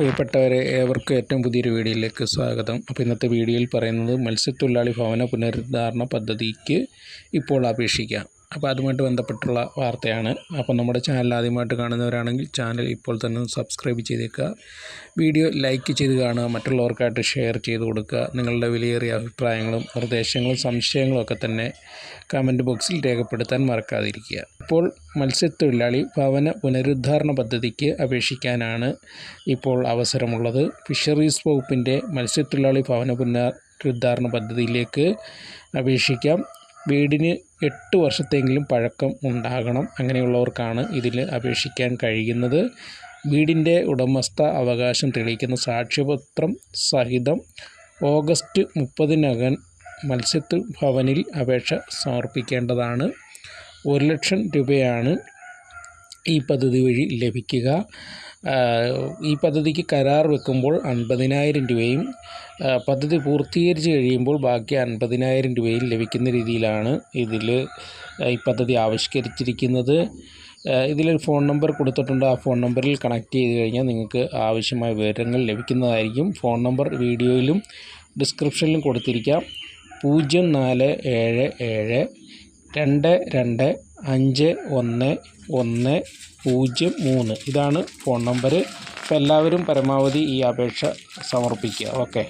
പ്രിയപ്പെട്ടവരെ ഏവർക്കും ഏറ്റവും പുതിയൊരു വീഡിയോയിലേക്ക് സ്വാഗതം. അപ്പോൾ ഇന്നത്തെ വീഡിയോയിൽ പറയുന്നത് മത്സ്യത്തൊഴിലാളി ഭവന പുനരുദ്ധാരണ പദ്ധതിക്ക് ഇപ്പോൾ അപേക്ഷിക്കാം. അപ്പോൾ അതുമായിട്ട് ബന്ധപ്പെട്ടുള്ള വാർത്തയാണ്. അപ്പോൾ നമ്മുടെ ചാനൽ ആദ്യമായിട്ട് കാണുന്നവരാണെങ്കിൽ ചാനൽ ഇപ്പോൾ തന്നെ സബ്സ്ക്രൈബ് ചെയ്തേക്കുക. വീഡിയോ ലൈക്ക് ചെയ്ത് കാണുക മറ്റുള്ളവർക്കായിട്ട് ഷെയർ ചെയ്ത് കൊടുക്കുക. നിങ്ങളുടെ വിലയേറിയ അഭിപ്രായങ്ങളും നിർദ്ദേശങ്ങളും സംശയങ്ങളും ഒക്കെ തന്നെ കമന്റ് ബോക്സിൽ രേഖപ്പെടുത്താൻ മറക്കാതിരിക്കുക. ഇപ്പോൾ മത്സ്യത്തൊഴിലാളി ഭവന പുനരുദ്ധാരണ പദ്ധതിക്ക് അപേക്ഷിക്കാനാണ് ഇപ്പോൾ അവസരമുള്ളത്. ഫിഷറീസ് വകുപ്പിന്റെ മത്സ്യത്തൊഴിലാളി ഭവന പുനരുദ്ധാരണ പദ്ധതിയിലേക്ക് അപേക്ഷിക്കാം. വീടിന് എട്ട് വർഷത്തെങ്കിലും പഴക്കം ഉണ്ടാകണം അങ്ങനെയുള്ളവർക്കാണ് ഇതിൽ അപേക്ഷിക്കാൻ കഴിയുന്നത്. വീടിന്റെ ഉടമസ്ഥ അവകാശം തെളിയിക്കുന്ന സാക്ഷ്യപത്രം സഹിതം ഓഗസ്റ്റ് മുപ്പതിനകം മത്സ്യത്ത് ഭവനിൽ അപേക്ഷ സമർപ്പിക്കേണ്ടതാണ്. ഒരു ലക്ഷം രൂപയാണ് ഈ പദ്ധതി വഴി ലഭിക്കുക. ഈ പദ്ധതിക്ക് കരാർ വെക്കുമ്പോൾ അൻപതിനായിരം രൂപയും പദ്ധതി പൂർത്തീകരിച്ച് കഴിയുമ്പോൾ ബാക്കി അൻപതിനായിരം രൂപയും ലഭിക്കുന്ന രീതിയിലാണ് ഇതിൽ ഈ പദ്ധതി ആവിഷ്കരിച്ചിരിക്കുന്നത്. ഇതിലൊരു ഫോൺ നമ്പർ കൊടുത്തിട്ടുണ്ട്. ആ ഫോൺ നമ്പറിൽ കണക്ട് ചെയ്ത് കഴിഞ്ഞാൽ നിങ്ങൾക്ക് ആവശ്യമായ വിവരങ്ങൾ ലഭിക്കുന്നതായിരിക്കും. ഫോൺ നമ്പർ വീഡിയോയിലും ഡിസ്ക്രിപ്ഷനിലും കൊടുത്തിരിക്കാം. പൂജ്യം നാല് ഏഴ് ഏഴ് രണ്ട് രണ്ട് അഞ്ച് ഒന്ന് ഒന്ന് പൂജ്യം മൂന്ന്. ഇതാണ് ഫോൺ നമ്പർ അപ്പോൾ എല്ലാവരും പരമാവധി ഈ അപേക്ഷ സമർപ്പിക്കുക. ഓക്കെ.